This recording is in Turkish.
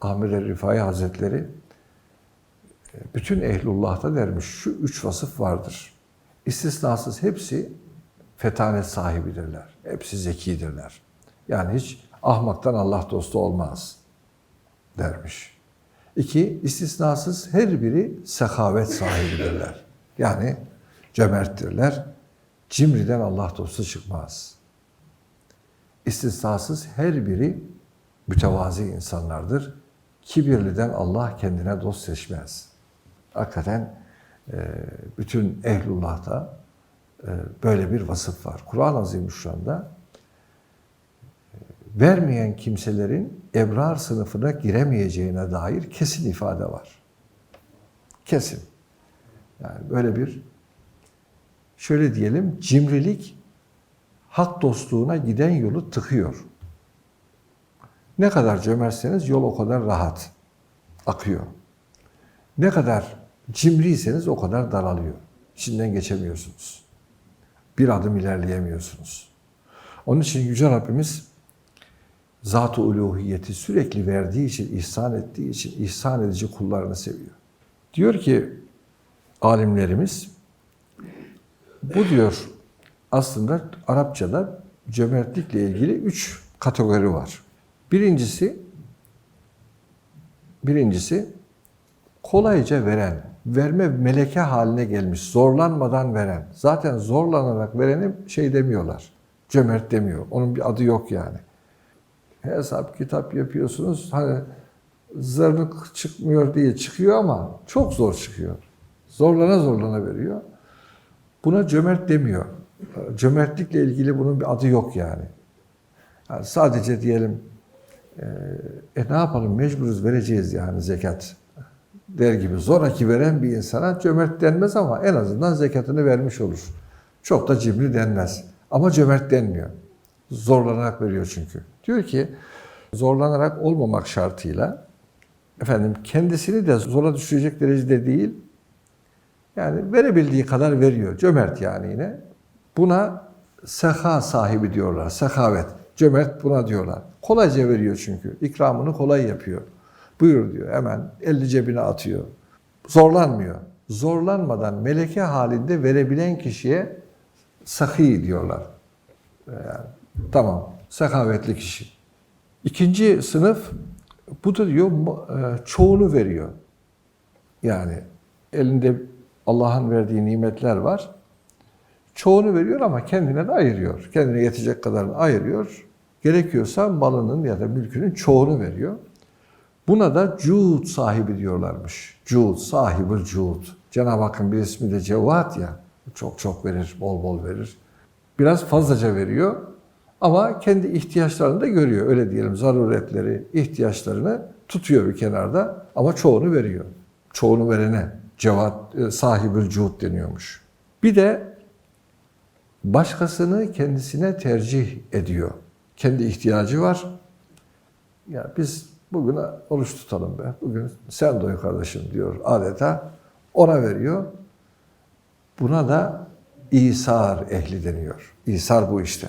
Ahmet el Rifai Hazretleri e, bütün ehlullah'ta dermiş şu üç vasıf vardır. İstisnasız hepsi fetanet sahibidirler. Hepsi zekidirler. Yani hiç ahmaktan Allah dostu olmaz dermiş. İki, istisnasız her biri sehavet sahibidirler. Yani cömerttirler. Cimriden Allah dostu çıkmaz. İstisnasız her biri mütevazi insanlardır. Kibirliden Allah kendine dost seçmez. Hakikaten e, bütün ehlullah'ta e, böyle bir vasıf var. Kur'an-ı Azimüşşan'da e, vermeyen kimselerin ebrar sınıfına giremeyeceğine dair kesin ifade var. Kesin. Yani böyle bir şöyle diyelim cimrilik hak dostluğuna giden yolu tıkıyor. Ne kadar cömertseniz yol o kadar rahat akıyor. Ne kadar cimriyseniz o kadar daralıyor. İçinden geçemiyorsunuz. Bir adım ilerleyemiyorsunuz. Onun için Yüce Rabbimiz zat-ı uluhiyeti sürekli verdiği için, ihsan ettiği için ihsan edici kullarını seviyor. Diyor ki alimlerimiz, bu diyor aslında Arapçada cömertlikle ilgili üç kategori var. Birincisi, birincisi kolayca veren, verme meleke haline gelmiş, zorlanmadan veren. Zaten zorlanarak vereni şey demiyorlar, cömert demiyor. Onun bir adı yok yani. Hesap kitap yapıyorsunuz, hani zırnık çıkmıyor diye çıkıyor ama çok zor çıkıyor. Zorlana zorlana veriyor. Buna cömert demiyor. Cömertlikle ilgili bunun bir adı yok yani. yani sadece diyelim e ne yapalım mecburuz vereceğiz yani zekat der gibi zoraki veren bir insana cömert denmez ama en azından zekatını vermiş olur. Çok da cimri denmez. Ama cömert denmiyor. Zorlanarak veriyor çünkü. Diyor ki zorlanarak olmamak şartıyla efendim kendisini de zora düşürecek derecede değil yani verebildiği kadar veriyor. Cömert yani yine. Buna seha sahibi diyorlar. Sehavet. Cömert buna diyorlar. Kolayca veriyor çünkü. İkramını kolay yapıyor. Buyur diyor hemen elli cebine atıyor. Zorlanmıyor. Zorlanmadan meleke halinde verebilen kişiye sahi diyorlar. Yani, tamam. Sehavetli kişi. İkinci sınıf bu da diyor çoğunu veriyor. Yani elinde Allah'ın verdiği nimetler var. Çoğunu veriyor ama kendine de ayırıyor. Kendine yetecek kadarını ayırıyor. Gerekiyorsa malının ya da mülkünün çoğunu veriyor. Buna da cuhud sahibi diyorlarmış. Cuhud, sahibül cuhud. Cenab-ı Hakk'ın bir ismi de cevat ya. Çok çok verir, bol bol verir. Biraz fazlaca veriyor ama kendi ihtiyaçlarını da görüyor. Öyle diyelim zaruretleri, ihtiyaçlarını tutuyor bir kenarda ama çoğunu veriyor. Çoğunu verene cevat, sahibül cuhud deniyormuş. Bir de başkasını kendisine tercih ediyor. Kendi ihtiyacı var. Ya biz bugün oruç tutalım be. Bugün sen doy kardeşim diyor adeta. Ona veriyor. Buna da İsar ehli deniyor. İsar bu işte.